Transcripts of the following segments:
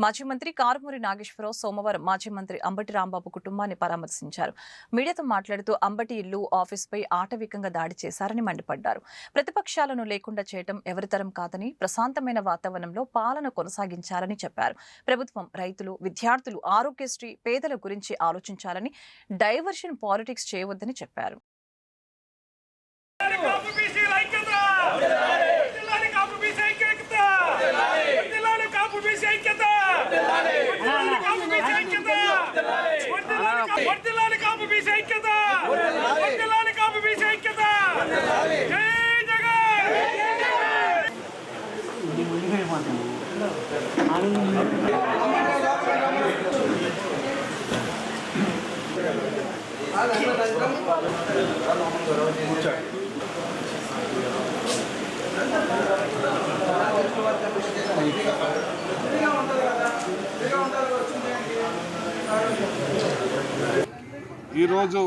మాజీ మంత్రి కారుమూరి నాగేశ్వరరావు సోమవారం మాజీ మంత్రి అంబటి రాంబాబు కుటుంబాన్ని పరామర్శించారు. మీడియాతో మాట్లాడుతూ అంబటి ఇల్లు ఆఫీస్పై ఆటవికంగా దాడి చేశారని మండిపడ్డారు. ప్రతిపక్షాలను లేకుండా చేయటం ఎవరితరం కాదని ప్రశాంతమైన వాతావరణంలో పాలన కొనసాగించాలని చెప్పారు. ప్రభుత్వం రైతులు విద్యార్థులు ఆరోగ్యశ్రీ పేదల గురించి ఆలోచించాలని డైవర్షన్ పాలిటిక్స్ చేయవద్దని చెప్పారు. ఈరోజు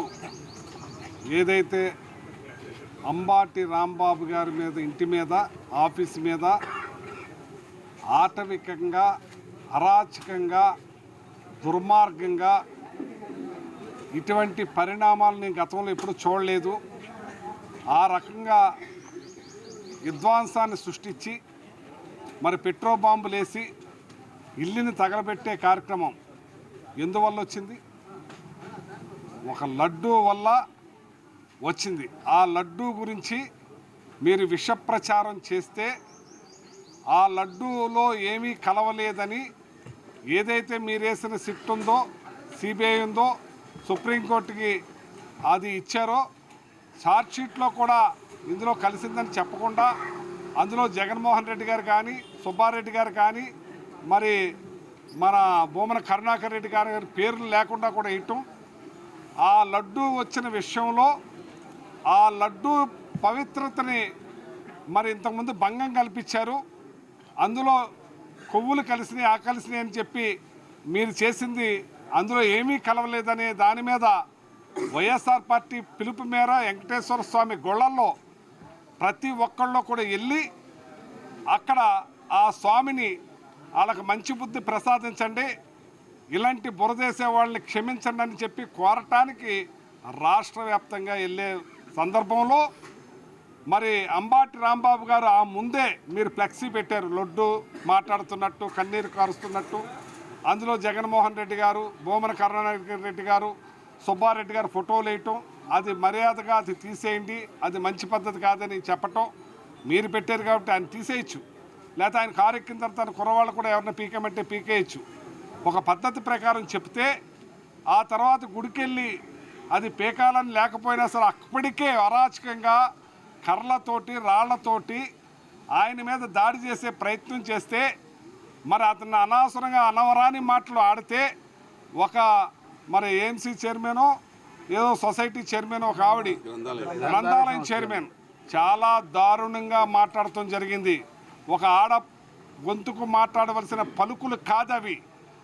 ఏదైతే అంబాటి రాంబాబు గారి మీద ఇంటి మీద ఆఫీస్ మీద ఆటవికంగా అరాచకంగా దుర్మార్గంగా ఇటువంటి పరిణామాలు నేను గతంలో ఎప్పుడు చూడలేదు. ఆ రకంగా విధ్వాంసాన్ని సృష్టించి మరి పెట్రో బాంబులు వేసి ఇల్లుని తగలబెట్టే కార్యక్రమం ఎందువల్ల వచ్చింది? ఒక లడ్డు వల్ల వచ్చింది. ఆ లడ్డు గురించి మీరు విష ప్రచారం చేస్తే ఆ లడ్డూలో ఏమీ కలవలేదని ఏదైతే మీరేసిన సిట్ ఉందో సిబిఐ ఉందో సుప్రీంకోర్టుకి అది ఇచ్చారో షార్ట్షీట్లో కూడా ఇందులో కలిసిందని చెప్పకుండా అందులో జగన్మోహన్ రెడ్డి గారు కానీ సుబ్బారెడ్డి గారు కానీ మరి మన భూమన కరుణాకర్ రెడ్డి గారి గారి పేర్లు లేకుండా కూడా ఇవ్వటం ఆ లడ్డు వచ్చిన విషయంలో ఆ లడ్డు పవిత్రతని మరి ఇంతకుముందు భంగం కల్పించారు. అందులో కొవ్వులు కలిసినాయి ఆ కలిసినాయి అని చెప్పి మీరు చేసింది అందులో ఏమీ కలవలేదనే దాని మీద వైఎస్ఆర్ పార్టీ పిలుపు మేర వెంకటేశ్వర స్వామి గొళ్ళల్లో ప్రతి ఒక్కళ్ళు కూడా వెళ్ళి అక్కడ ఆ స్వామిని వాళ్ళకి మంచి బుద్ధి ప్రసాదించండి ఇలాంటి బురదేసే వాళ్ళని క్షమించండి అని చెప్పి కోరటానికి రాష్ట్ర వ్యాప్తంగా వెళ్ళే సందర్భంలో మరి అంబాటి రాంబాబు గారు ఆ ముందే మీరు ఫ్లెక్సీ పెట్టారు లొడ్డు మాట్లాడుతున్నట్టు కన్నీరు కారుస్తున్నట్టు. అందులో జగన్మోహన్ రెడ్డి గారు భూమన కరుణాకర్ రెడ్డి గారు సుబ్బారెడ్డి గారు ఫోటోలు వేయటం అది మర్యాదగా అది తీసేయండి అది మంచి పద్ధతి కాదని చెప్పటం మీరు పెట్టారు కాబట్టి ఆయన తీసేయచ్చు. లేకపోతే ఆయన కారు ఎక్కిన తర్వాత ఆయన కుర్రవాళ్ళు కూడా ఎవరిని పీకమంటే పీకేయచ్చు. ఒక పద్ధతి ప్రకారం చెప్తే ఆ తర్వాత గుడికెళ్ళి అది పీకాలని లేకపోయినా సరే అప్పటికే అరాచకంగా కర్రలతోటి రాళ్ళతోటి ఆయన మీద దాడి చేసే ప్రయత్నం చేస్తే మరి అతన్ని అనవసరంగా అనవరాని మాటలు ఆడితే ఒక మరి ఏఎంసీ చైర్మన్ ఏదో సొసైటీ చైర్మన్ ఒక ఆవిడ గ్రంథాలయం చైర్మన్ చాలా దారుణంగా మాట్లాడటం జరిగింది. ఒక ఆడ గొంతుకు మాట్లాడవలసిన పలుకులు కాదవి.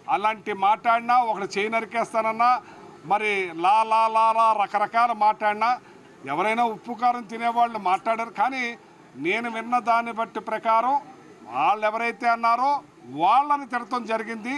అలాంటి మాట్లాడినా ఒకటి చేయి నరికేస్తానన్నా మరి లా లా లా లా రకరకాల మాట్లాడినా ఎవరైనా ఉప్పు కారం తినేవాళ్ళు మాట్లాడారు కానీ నేను విన్న దాన్ని బట్టి ప్రకారం వాళ్ళు ఎవరైతే అన్నారో వాళ్ళని తిడతం జరిగింది.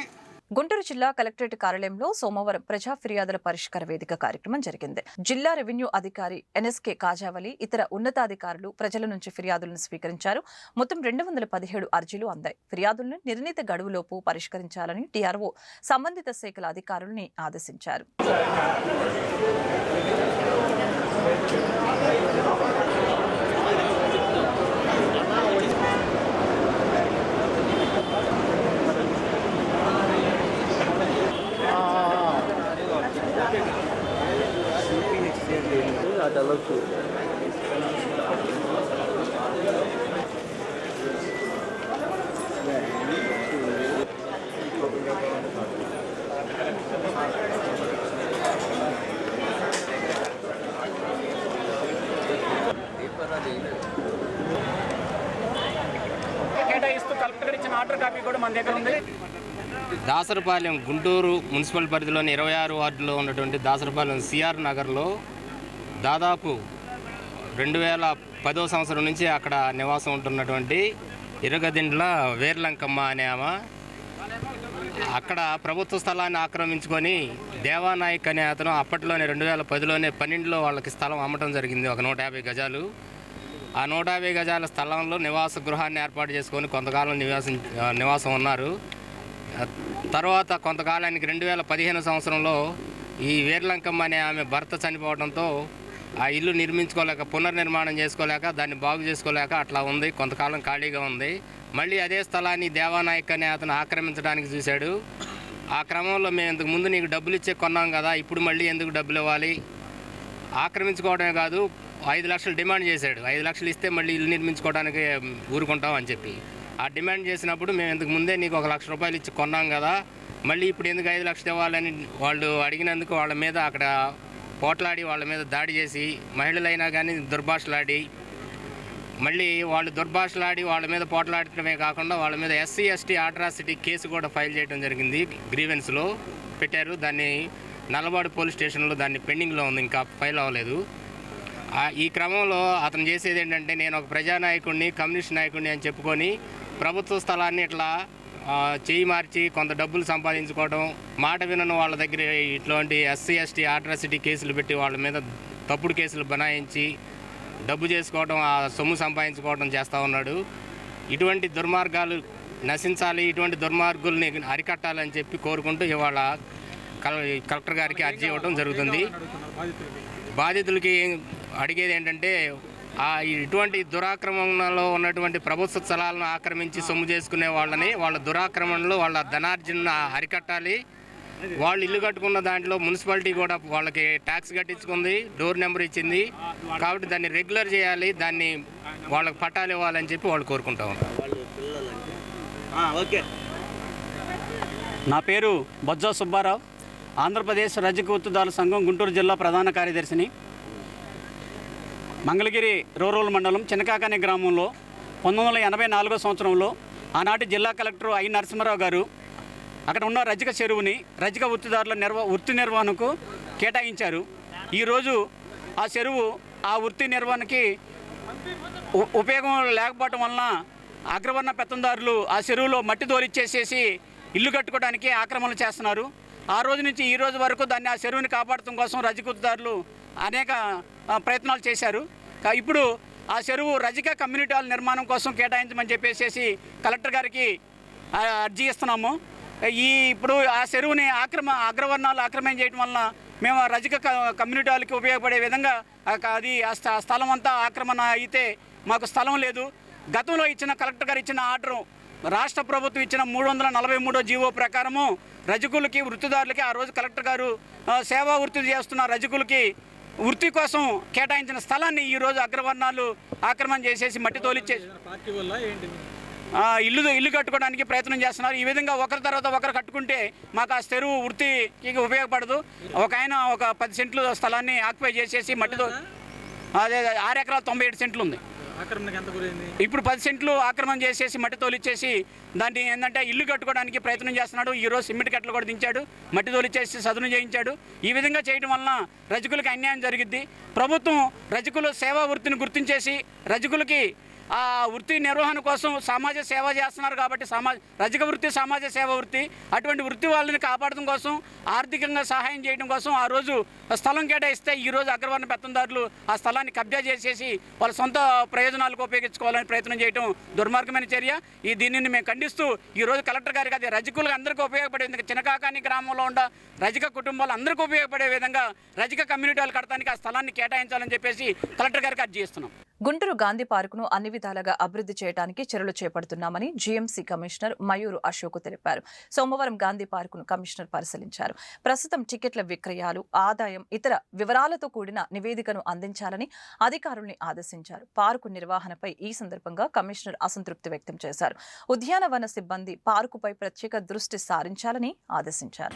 గుంటూరు జిల్లా కలెక్టరేట్ కార్యాలయంలో సోమవారం ప్రజా ఫిర్యాదుల పరిష్కార వేదిక కార్యక్రమం జరిగింది. జిల్లా రెవెన్యూ అధికారి ఎన్ఎస్కే కాజావలి ఇతర ఉన్నతాధికారులు ప్రజల నుంచి ఫిర్యాదులను స్వీకరించారు. మొత్తం రెండు వందల పదిహేడు అర్జీలు అందాయి. ఫిర్యాదులను నిర్ణీత గడువులోపు పరిష్కరించాలని టీఆర్ఓ సంబంధిత శాఖల అధికారుల్ని ఆదేశించారు కేటాయిస్తూ కలెక్టర్ ఇచ్చిన ఆర్డర్ కాపీ కూడా మన దగ్గర ఉంది. దాసరపాలెం గుంటూరు మున్సిపల్ పరిధిలోని ఇరవై ఆరు వార్డులో ఉన్నటువంటి దాసరపాలెం సిఆర్ నగర్లో దాదాపు రెండు వేల పదో సంవత్సరం నుంచి అక్కడ నివాసం ఉంటున్నటువంటి ఇరగదిండ్ల వేర్లంకమ్మ అనే ఆమె అక్కడ ప్రభుత్వ స్థలాన్ని ఆక్రమించుకొని దేవానాయక్ అనే అతను అప్పట్లోనే రెండు వేల పదిలోనే పన్నెండులో వాళ్ళకి స్థలం అమ్మటం జరిగింది ఒక నూట యాభై గజాలు. ఆ నూట యాభై గజాల స్థలంలో నివాస గృహాన్ని ఏర్పాటు చేసుకొని కొంతకాలం నివాసం నివాసం ఉన్నారు. తర్వాత కొంతకాలానికి రెండు వేల పదిహేను సంవత్సరంలో ఈ వీర్లంకమ్మ అనే ఆమె భర్త చనిపోవడంతో ఆ ఇల్లు నిర్మించుకోలేక పునర్నిర్మాణం చేసుకోలేక దాన్ని బాగు చేసుకోలేక అట్లా ఉంది. కొంతకాలం ఖాళీగా ఉంది. మళ్ళీ అదే స్థలాన్ని దేవానాయక్ అనే అతను ఆక్రమించడానికి చూశాడు. ఆ క్రమంలో మేము ఇంతకు ముందు నీకు డబ్బులు ఇచ్చే కొన్నాం కదా ఇప్పుడు మళ్ళీ ఎందుకు డబ్బులు ఇవ్వాలి? ఆక్రమించుకోవడమే కాదు ఐదు లక్షలు డిమాండ్ చేశాడు. ఐదు లక్షలు ఇస్తే మళ్ళీ ఇల్లు నిర్మించుకోవడానికి ఊరుకుంటాం అని చెప్పి. ఆ డిమాండ్ చేసినప్పుడు మేము ఇంతకు ముందే నీకు ఒక లక్ష రూపాయలు ఇచ్చి కొన్నాం కదా మళ్ళీ ఇప్పుడు ఎందుకు ఐదు లక్షలు ఇవ్వాలని వాళ్ళు అడిగినందుకు వాళ్ళ మీద అక్కడ పోట్లాడి వాళ్ళ మీద దాడి చేసి మహిళలైనా కానీ దుర్భాషలాడి మళ్ళీ వాళ్ళు దుర్భాషలాడి వాళ్ళ మీద పోట్లాడటమే కాకుండా వాళ్ళ మీద ఎస్సీ ఎస్టీ ఆట్రాసిటీ కేసు కూడా ఫైల్ చేయడం జరిగింది. గ్రీవెన్స్లో పెట్టారు. దాన్ని నల్లబాడు పోలీస్ స్టేషన్లో దాన్ని పెండింగ్లో ఉంది. ఇంకా ఫైల్ అవ్వలేదు. ఈ క్రమంలో అతను చేసేది ఏంటంటే నేను ఒక ప్రజానాయకుడిని కమ్యూనిస్ట్ నాయకుడిని అని చెప్పుకొని ప్రభుత్వ స్థలాన్ని ఇట్లా చేయి మార్చి కొంత డబ్బులు సంపాదించుకోవడం మాట వినని వాళ్ళ దగ్గర ఇట్లాంటి ఎస్సీ ఎస్టీ ఆట్రాసిటీ కేసులు పెట్టి వాళ్ళ మీద తప్పుడు కేసులు బనాయించి డబ్బు చేసుకోవడం ఆ సొమ్ము సంపాదించుకోవడం చేస్తూ ఉన్నాడు. ఇటువంటి దుర్మార్గాలు నశించాలి ఇటువంటి దుర్మార్గుల్ని అరికట్టాలని చెప్పి కోరుకుంటూ ఇవాళ కల కలెక్టర్ గారికి అర్జీ ఇవ్వడం జరుగుతుంది. బాధితులకి అడిగేది ఏంటంటే ఇటువంటి దురాక్రమణలో ఉన్నటువంటి ప్రభుత్వ స్థలాలను ఆక్రమించి సొమ్ము చేసుకునే వాళ్ళని వాళ్ళ దురాక్రమణలో వాళ్ళ ధనార్జన అరికట్టాలి. వాళ్ళు ఇల్లు కట్టుకున్న దాంట్లో మున్సిపాలిటీ కూడా వాళ్ళకి ట్యాక్స్ కట్టించుకుంది డోర్ నెంబర్ ఇచ్చింది. కాబట్టి దాన్ని రెగ్యులర్ చేయాలి దాన్ని వాళ్ళకి పట్టాలు ఇవ్వాలని చెప్పి వాళ్ళు కోరుకుంటా ఉన్నారు. ఓకే. నా పేరు బొజ్జా సుబ్బారావు. ఆంధ్రప్రదేశ్ రజక ఉత్తుదారుల సంఘం గుంటూరు జిల్లా ప్రధాన కార్యదర్శిని. మంగళగిరి రూరల్ మండలం చిన్నకాకని గ్రామంలో పంతొమ్మిది వందల ఎనభై నాలుగో సంవత్సరంలో ఆనాటి జిల్లా కలెక్టర్ ఐ నరసింహారావు గారు అక్కడ ఉన్న రజక చెరువుని రజక వృత్తిదారుల నిర్వ వృత్తి నిర్వహణకు కేటాయించారు. ఈరోజు ఆ చెరువు ఆ వృత్తి నిర్వహణకి ఉపయోగం లేకపోవటం వలన అగ్రవర్ణ పెత్తందారులు ఆ చెరువులో మట్టి తోలిచ్చేసేసి ఇల్లు కట్టుకోవడానికి ఆక్రమణలు చేస్తున్నారు. ఆ రోజు నుంచి ఈ రోజు వరకు దాన్ని ఆ చెరువుని కాపాడటం కోసం రజకుదారులు అనేక ప్రయత్నాలు చేశారు. ఇప్పుడు ఆ చెరువు రజిక కమ్యూనిటీ హాల్ నిర్మాణం కోసం కేటాయించమని చెప్పేసి కలెక్టర్ గారికి అర్జీ ఇస్తున్నాము. ఈ ఇప్పుడు ఆ చెరువుని ఆక్రమ అగ్రవర్ణాలు ఆక్రమణ చేయడం వలన మేము రజిక రజక క- కమ్యూనిటీ వాళ్ళకి ఉపయోగపడే విధంగా అది ఆ స్థ- స్థలం అంతా ఆక్రమణ అయితే మాకు స్థలం లేదు. గతంలో ఇచ్చిన కలెక్టర్ గారు ఇచ్చిన ఆర్డరు రాష్ట్ర ప్రభుత్వం ఇచ్చిన మూడు వందల నలభై మూడో జీవో ప్రకారము రజకులకి వృత్తిదారులకి ఆ రోజు కలెక్టర్ గారు సేవా వృత్తి చేస్తున్న రజకులకి వృత్తి కోసం కేటాయించిన స్థలాన్ని ఈ రోజు అగ్రవర్ణాలు ఆక్రమణ చేసేసి మట్టి తోలిచ్చేసి ఆ, ఇల్లు ఇల్లు కట్టుకోవడానికి ప్రయత్నం చేస్తున్నారు. ఈ విధంగా ఒకరి తర్వాత ఒకరు కట్టుకుంటే మాకు ఆ చెరువు వృత్తికి ఉపయోగపడదు. ఒక ఆయన ఒక పది సెంట్లు స్థలాన్ని ఆక్యుపై చేసేసి మట్టితో అదే ఆరు ఎకరాల తొంభై ఏడు సెంట్లు ఉంది. ఇప్పుడు పది సెంట్లు ఆక్రమణ చేసేసి మట్టి తోలిచ్చేసి దాన్ని ఏంటంటే ఇల్లు కట్టుకోవడానికి ప్రయత్నం చేస్తున్నాడు. ఈ రోజు సిమెంట్ కట్టలు కూడా దించాడు. మట్టి తోలిచ్చేసి సదును చేయించాడు. ఈ విధంగా చేయడం వలన రజకులకి అన్యాయం జరిగిద్ది. ప్రభుత్వం రజకులు సేవా వృత్తిని గుర్తించేసి రజకులకి ఆ వృత్తి నిర్వహణ కోసం సమాజ సేవ చేస్తున్నారు కాబట్టి సమాజ రజక వృత్తి సమాజ సేవ వృత్తి అటువంటి వృత్తి వాళ్ళని కాపాడడం కోసం ఆర్థికంగా సహాయం చేయడం కోసం ఆ రోజు స్థలం కేటాయిస్తే ఈ రోజు అగ్రవర్ణ పెత్తందారులు ఆ స్థలాన్ని కబ్జా చేసేసి వాళ్ళ సొంత ప్రయోజనాలకు ఉపయోగించుకోవాలని ప్రయత్నం చేయడం దుర్మార్గమైన చర్య. ఈ దీనిని మేము ఖండిస్తూ ఈ రోజు కలెక్టర్ గారికి అది రజకులకు అందరికీ ఉపయోగపడే చినకాకాని చిన్నకాకాని గ్రామంలో ఉన్న రజక కుటుంబాలు అందరికీ ఉపయోగపడే విధంగా రజక కమ్యూనిటీ వాళ్ళు కడతానికి ఆ స్థలాన్ని కేటాయించాలని చెప్పేసి కలెక్టర్ గారికి అర్జీ చేస్తున్నాం. గుంటూరు గాంధీ పార్కును అన్ని విధాలుగా అభివృద్ధి చేయడానికి చర్యలు చేపడుతున్నామని జీఎంసీ కమిషనర్ మయూరు అశోక్ తెలిపారు. సోమవారం గాంధీ పార్కును కమిషనర్ పరిశీలించారు. ప్రస్తుతం టికెట్ల విక్రయాలు ఆదాయం ఇతర వివరాలతో కూడిన నివేదికను అందించాలని అధికారుల్ని ఆదేశించారు. పార్కు నిర్వహణపై ఈ సందర్భంగా కమిషనర్ అసంతృప్తి వ్యక్తం చేశారు. ఉద్యానవన సిబ్బంది పార్కుపై ప్రత్యేక దృష్టి సారించాలని ఆదేశించారు.